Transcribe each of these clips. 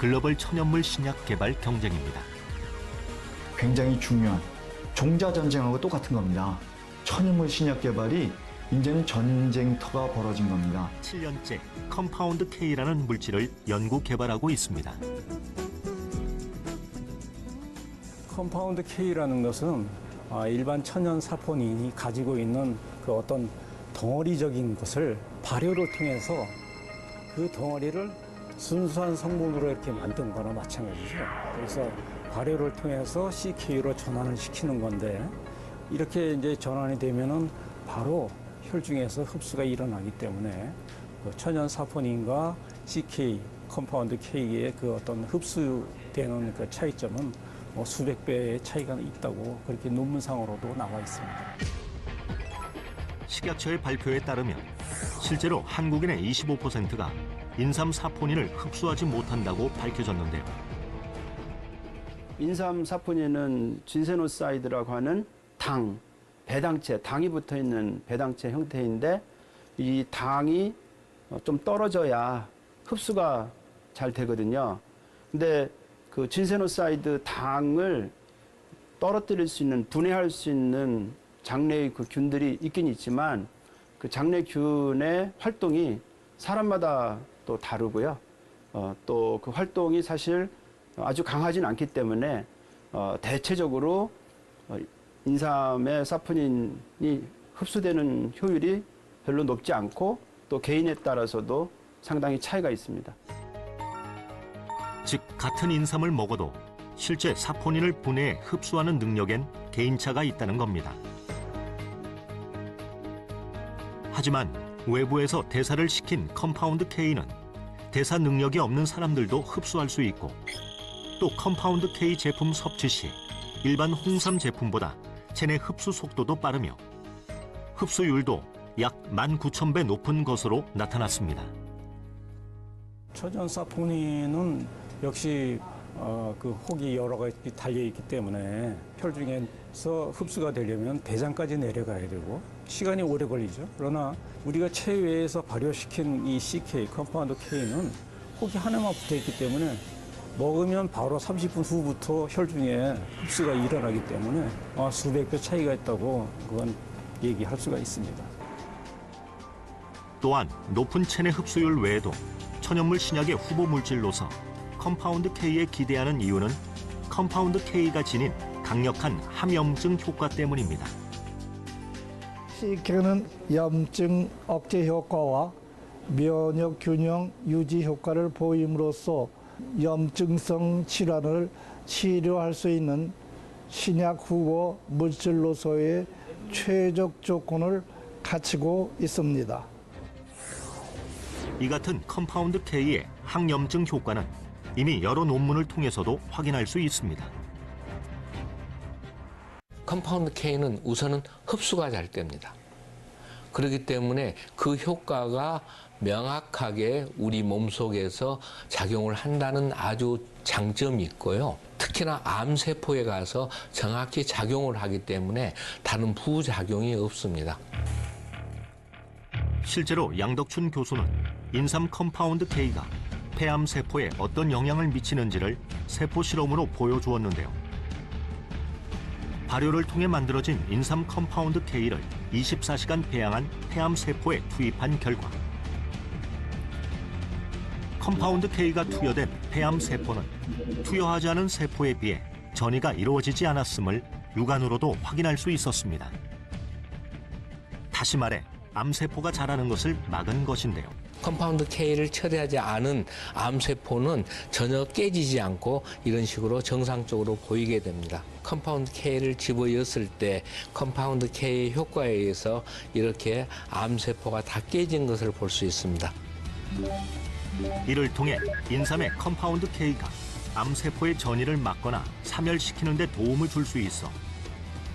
글로벌 천연물 신약 개발 경쟁입니다. 굉장히 중요한 종자 전쟁하고 똑같은 겁니다. 천연물 신약 개발이 이제는 전쟁터가 벌어진 겁니다. 7년째 컴파운드 K라는 물질을 연구 개발하고 있습니다. 컴파운드 K라는 것은 아, 일반 천연 사포닌이 가지고 있는 그 어떤 덩어리적인 것을 발효를 통해서 그 덩어리를 순수한 성분으로 이렇게 만든 거나 마찬가지죠. 그래서 발효를 통해서 CK로 전환을 시키는 건데 이렇게 이제 전환이 되면은 바로 혈중에서 흡수가 일어나기 때문에 그 천연 사포닌과 CK 컴파운드 K의 그 어떤 흡수되는 그 차이점은 뭐 수백 배의 차이가 있다고 그렇게 논문상으로도 나와 있습니다. 식약처의 발표에 따르면 실제로 한국인의 25%가 인삼 사포닌을 흡수하지 못한다고 밝혀졌는데요. 인삼 사포닌은 진세노사이드라고 하는 당, 배당체, 당이 붙어 있는 배당체 형태인데 이 당이 어, 좀 떨어져야 흡수가 잘 되거든요. 근데 그 진세노사이드 당을 떨어뜨릴 수 있는 분해할 수 있는 장내의 그 균들이 있긴 있지만 그 장내균의 활동이 사람마다 또 다르고요. 어, 또 그 활동이 사실 아주 강하진 않기 때문에 어, 대체적으로 어, 인삼의 사포닌이 흡수되는 효율이 별로 높지 않고 또 개인에 따라서도 상당히 차이가 있습니다. 즉 같은 인삼을 먹어도 실제 사포닌을 분해해 흡수하는 능력엔 개인차가 있다는 겁니다. 하지만 외부에서 대사를 시킨 컴파운드 K는 대사 능력이 없는 사람들도 흡수할 수 있고 또 컴파운드 K 제품 섭취 시 일반 홍삼 제품보다 체내 흡수 속도도 빠르며 흡수율도 약 19,000배 높은 것으로 나타났습니다. 천연 사포닌은 역시 어, 그 혹이 여러 가지 달려 있기 때문에 혈중에 서 흡수가 되려면 대장까지 내려가야 되고 시간이 오래 걸리죠. 그러나 우리가 체외에서 발효시킨 이 CK 컴파운드 K는 혹이 하나만 붙어 있기 때문에 먹으면 바로 30분 후부터 혈중에 흡수가 일어나기 때문에 아, 수백 배 차이가 있다고 그건 얘기할 수가 있습니다. 또한 높은 체내 흡수율 외에도 천연물 신약의 후보 물질로서 컴파운드 K에 기대하는 이유는 컴파운드 K가 지닌 강력한 함염증 효과 때문입니다. CK는 염증 억제 효과와 면역 균형 유지 효과를 보임으로써 염증성 질환을 치료할 수 있는 신약 후보 물질로서의 최적 조건을 갖추고 있습니다. 이 같은 컴파운드 K의 항염증 효과는 이미 여러 논문을 통해서도 확인할 수 있습니다. 컴파운드 K는 우선은 흡수가 잘 됩니다. 그렇기 때문에 그 효과가 명확하게 우리 몸속에서 작용을 한다는 아주 장점이 있고요. 특히나 암세포에 가서 정확히 작용을 하기 때문에 다른 부작용이 없습니다. 실제로 양덕춘 교수는 인삼 컴파운드 K가 폐암 세포에 어떤 영향을 미치는지를 세포 실험으로 보여주었는데요. 발효를 통해 만들어진 인삼 컴파운드 K를 24시간 배양한 폐암 세포에 투입한 결과 컴파운드 K가 투여된 폐암 세포는 투여하지 않은 세포에 비해 전이가 이루어지지 않았음을 육안으로도 확인할 수 있었습니다. 다시 말해 암세포가 자라는 것을 막은 것인데요. 컴파운드 K를 처리하지 않은 암세포는 전혀 깨지지 않고 이런 식으로 정상적으로 보이게 됩니다. 컴파운드 K를 집어였을 때 컴파운드 K의 효과에 의해서 이렇게 암세포가 다 깨진 것을 볼 수 있습니다. 이를 통해 인삼의 컴파운드 K가 암세포의 전이를 막거나 사멸시키는 데 도움을 줄 수 있어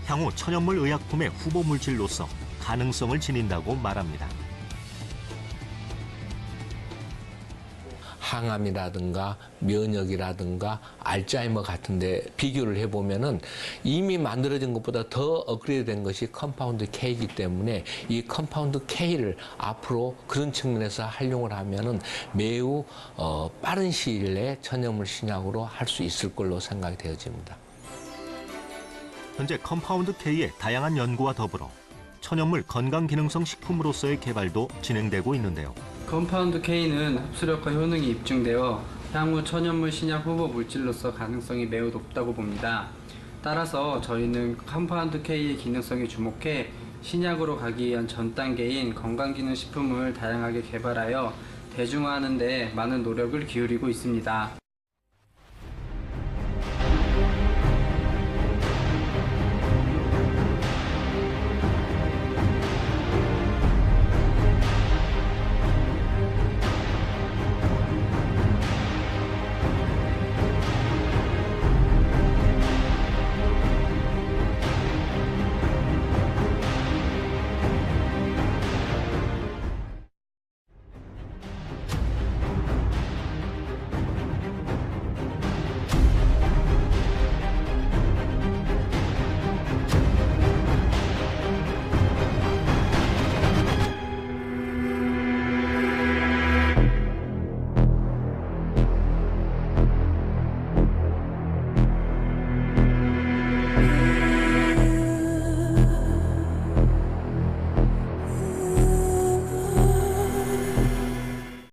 향후 천연물 의약품의 후보 물질로서 가능성을 지닌다고 말합니다. 항암이라든가 면역이라든가 알츠하이머 같은데 비교를 해보면은 이미 만들어진 것보다 더 업그레이드된 것이 컴파운드 K이기 때문에 이 컴파운드 K를 앞으로 그런 측면에서 활용을 하면은 매우 어, 빠른 시일 내에 천연물 신약으로 할 수 있을 걸로 생각이 되어집니다. 현재 컴파운드 K의 다양한 연구와 더불어 천연물 건강기능성 식품으로서의 개발도 진행되고 있는데요. 컴파운드 K는 흡수력과 효능이 입증되어 향후 천연물 신약 후보 물질로서 가능성이 매우 높다고 봅니다. 따라서 저희는 컴파운드 K의 기능성에 주목해 신약으로 가기 위한 전 단계인 건강기능식품을 다양하게 개발하여 대중화하는 데 많은 노력을 기울이고 있습니다.